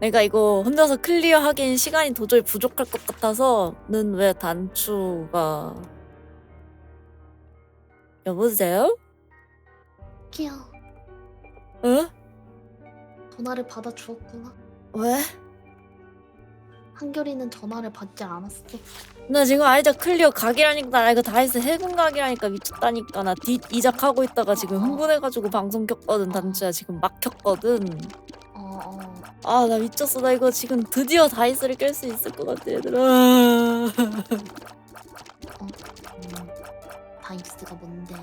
내가 이거 혼자서 클리어하기엔 시간이 도저히 부족할 것 같아서는 왜 단추가 여보세요? 키야 어? 전화를 받아 주었구나. 왜? 한결이는 전화를 받지 않았어. 나 지금 아이작 클리어 각이라니까 나 이거 다이스 해군 각이라니까 미쳤다니까 나 뒷 이작 하고 있다가 지금 흥분해가지고 방송 켰거든 단추야 지금 막 켰거든. 아 나 미쳤어 나 이거 지금 드디어 다이스를 깰 수 있을 것 같아 얘들아 음, 다이스가 뭔데?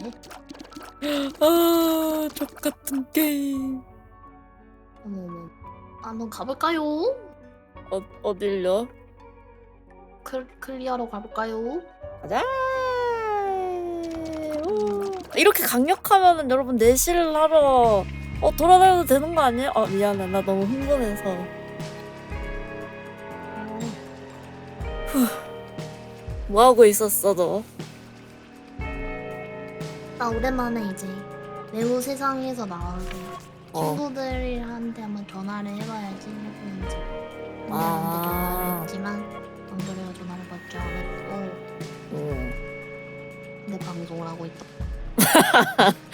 아 족같은 게임 어머 어머. 한번 가볼까요? 어, 어딜요? 클 클리어로 가볼까요? 가자 오. 이렇게 강력하면은 여러분 내실을 하러 어 돌아다녀도 되는 거 아니에요? 아 미안해 나 너무 흥분해서 어, 뭐 하고 있었어 너? 나 오랜만에 이제 외부 세상에서 나와서 어. 친구들한테 한번 전화를 해봐야지 하고 이제 아. 엄마한테 전화를 했지만 엄마가 전화를 받지 않았고 음. 내 방송을 하고 있다.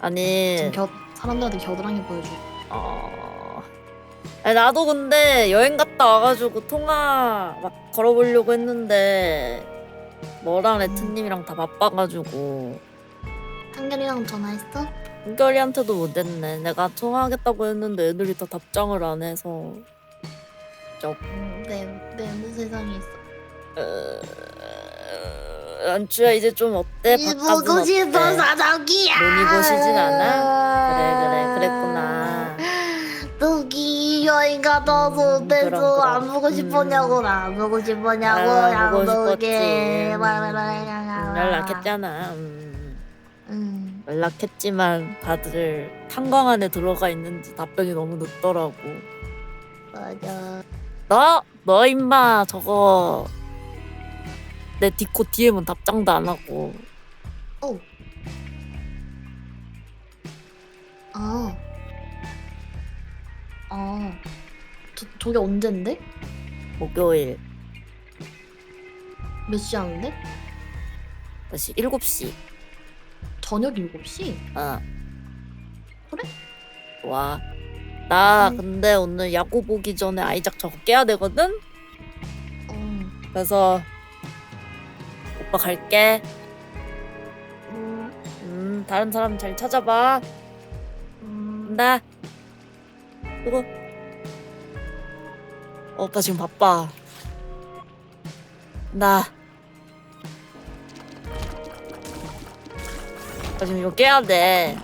아니. 지금 겨, 사람들한테 겨드랑이 보여줘. 어... 아니, 나도 근데 여행 갔다 와가지고 통화 막 걸어보려고 했는데 너랑 레트님이랑 다 바빠가지고. 한결이랑 전화했어? 은결이한테도 못했네. 내가 통화하겠다고 했는데 애들이 다 답장을 안 해서. 응, 내 내부 세상에 있어. 어... 안주야 이제 좀 어때? 바깥은 보고 싶어? 사자기야. 눈이 보시진 않아? 그래 그래 그랬구나 여기 여행 음, 어때서 그럼, 그럼. 안 보고 음. 싶었냐고 안 보고 싶었냐고 아, 안 보고 싶었지. 음, 연락했잖아 음. 응 연락했지만 다들 탄광 안에 들어가 있는지 답변이 너무 늦더라고. 맞아 너, 너 임마 저거 내 디코 DM은 답장도 안 하고 오 아. 아. 저, 저게 언젠데? 목요일 몇 시였는데? 다시 7시. 저녁 7시? 어. 그래? 와. 나 음. 근데 오늘 야구 보기 전에 아이작 저거 깨야 되거든? 어. 그래서 오빠 갈게. 음, 음, 다른 사람 잘 찾아봐. 음. 간다. 이거. 어, 오빠 지금 바빠. 나. 나 지금 이거 깨야 돼.